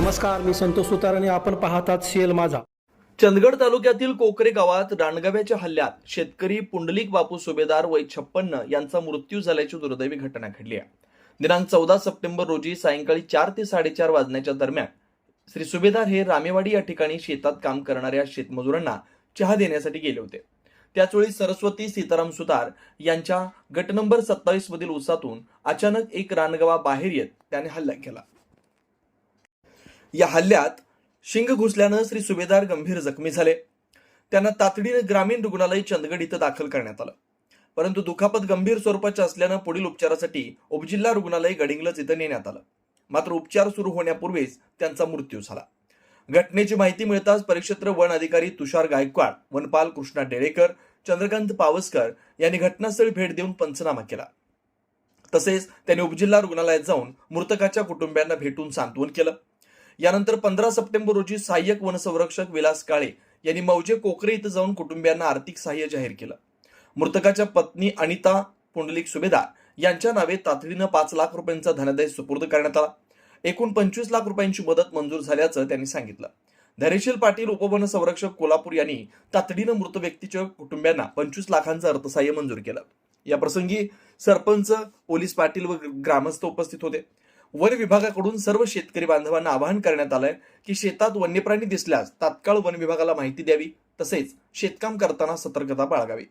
नमस्कार मी संतोष सुतार आणि आपण पाहतात सीएल माझा. चंदगड तालुक्यातील कोकरे गावात रानगव्याच्या हल्ल्यात शेतकरी पुंडलिक बापू सुभेदार वय छप्पन्न यांचा मृत्यू झाल्याची दुर्दैवी घटना घडली आहे. दिनांक चौदा सप्टेंबर रोजी सायंकाळी चार ते साडेचार वाजण्याच्या दरम्यान श्री सुभेदार हे रामेवाडी या ठिकाणी शेतात काम करणाऱ्या शेतमजुरांना चहा देण्यासाठी गेले होते. त्याचवेळी सरस्वती सीताराम सुतार यांच्या गट नंबर सत्तावीस मधील उसातून अचानक एक रानगवा बाहेर येत त्याने हल्ला केला. या हल्ल्यात शिंग घुसल्यानं श्री सुभेदार गंभीर जखमी झाले. त्यांना तातडीनं ग्रामीण रुग्णालय चंदगड इथं दाखल करण्यात आलं. परंतु दुखापत गंभीर स्वरूपाचे असल्यानं पुढील उपचारासाठी उपजिल्हा रुग्णालय गडिंग्लज इथं नेण्यात आलं. मात्र उपचार सुरू होण्यापूर्वीच त्यांचा मृत्यू झाला. घटनेची माहिती मिळताच परिक्षेत्र वन अधिकारी तुषार गायकवाड वनपाल कृष्णा डेळेकर चंद्रकांत पावसकर यांनी घटनास्थळी भेट देऊन पंचनामा केला. तसेच त्यांनी उपजिल्हा रुग्णालयात जाऊन मृतकाच्या कुटुंबियांना भेटून सांत्वन केलं. यानंतर पंधरा सप्टेंबर रोजी सहाय्यक वनसंरक्षक विलास काळे यांनी मौजे कोकरे इथं जाऊन कुटुंबियांना आर्थिक सहाय्य जाहीर केलं. मृतकाच्या पत्नी अनिता पुंडलिक सुभेदार यांच्या नावे तातडीनं पाच लाख रुपयांचा धनादेश सुपूर्द करण्यात आला. एकूण पंचवीस लाख रुपयांची मदत मंजूर झाल्याचं त्यांनी सांगितलं. धैर्यशील पाटील उपवन संरक्षक कोल्हापूर यांनी तातडीनं मृत व्यक्तीच्या कुटुंबियांना पंचवीस लाखांचं अर्थसहाय्य मंजूर केलं. या प्रसंगी सरपंच पोलीस पाटील व ग्रामस्थ उपस्थित होते. वन विभागाकडून सर्व शेतकरी बांधवांना आवाहन करण्यात आलंय की शेतात वन्यप्राणी दिसल्यास तात्काळ वन विभागाला माहिती द्यावी तसेच शेतकाम करताना सतर्कता बाळगावी.